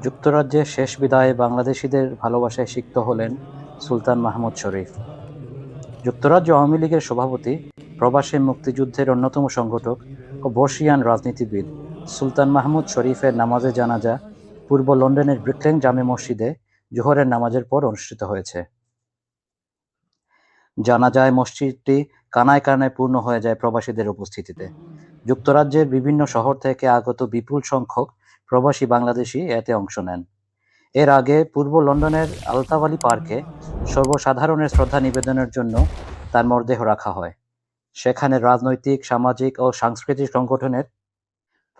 যুক্তরাজ্যের শেষ বিদায়ে বাংলাদেশিদের ভালোবাসায় সিক্ত হলেন সুলতান মাহমুদ শরীফ। যুক্তরাজ্য আওয়ামী লীগের সভাপতি, প্রবাসী মুক্তিযুদ্ধের অন্যতম সংগঠক ও বর্ষিয়ান রাজনীতিবিদ সুলতান মাহমুদ শরীফের নামাজে জানাজা পূর্ব লন্ডনের ব্রিকলেন জামে মসজিদে জোহরের নামাজের পর অনুষ্ঠিত হয়েছে। জানাজায় মসজিদটি কানায় কানায় পূর্ণ হয়ে যায় প্রবাসীদের উপস্থিতিতে। যুক্তরাজ্যের বিভিন্ন শহর থেকে আগত বিপুল সংখ্যক প্রবাসী বাংলাদেশি এতে অংশ নেন। এর আগে পূর্ব লন্ডনের আলতাবালি পার্কে সর্বসাধারণের শ্রদ্ধা নিবেদনের জন্য তার মরদেহ রাখা হয়। সেখানে রাজনৈতিক, সামাজিক ও সাংস্কৃতিক সংগঠনের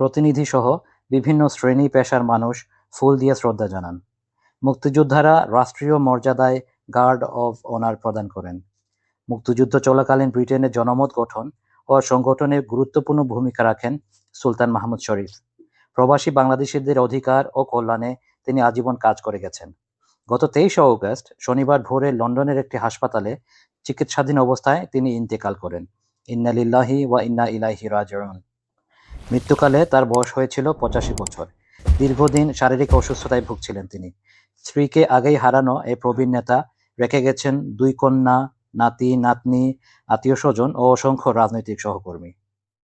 প্রতিনিধি সহ বিভিন্ন শ্রেণি পেশার মানুষ ফুল দিয়ে শ্রদ্ধা জানান। মুক্তিযোদ্ধারা রাষ্ট্রীয় মর্যাদায় গার্ড অব অনার প্রদান করেন। মুক্তিযুদ্ধ চলাকালীন ব্রিটেনের জনমত গঠন ও সংগঠনে গুরুত্বপূর্ণ ভূমিকা রাখেন সুলতান মাহমুদ শরীফ। প্রবাসী বাংলাদেশিদের অধিকার ও কল্যাণে তিনি আজীবন কাজ করে গেছেন। গত তেইশে অগস্ট, শনিবার ভোরে লন্ডনের একটি হাসপাতালে চিকিৎসাধীন অবস্থায় তিনি ইন্তেকাল করেন। ইন্না লিল্লাহি ওয়া ইন্না ইলাহি রাজিউন। মৃত্যুকালে তার বয়স হয়েছিল পঁচাশি বছর। দীর্ঘদিন শারীরিক অসুস্থতায় ভুগছিলেন তিনি। স্ত্রীকে আগেই হারানো এই প্রবীণ নেতা রেখে গেছেন দুই কন্যা, নাতি, নাতনি আত্মীয় স্বজন ও অসংখ্য রাজনৈতিক সহকর্মী।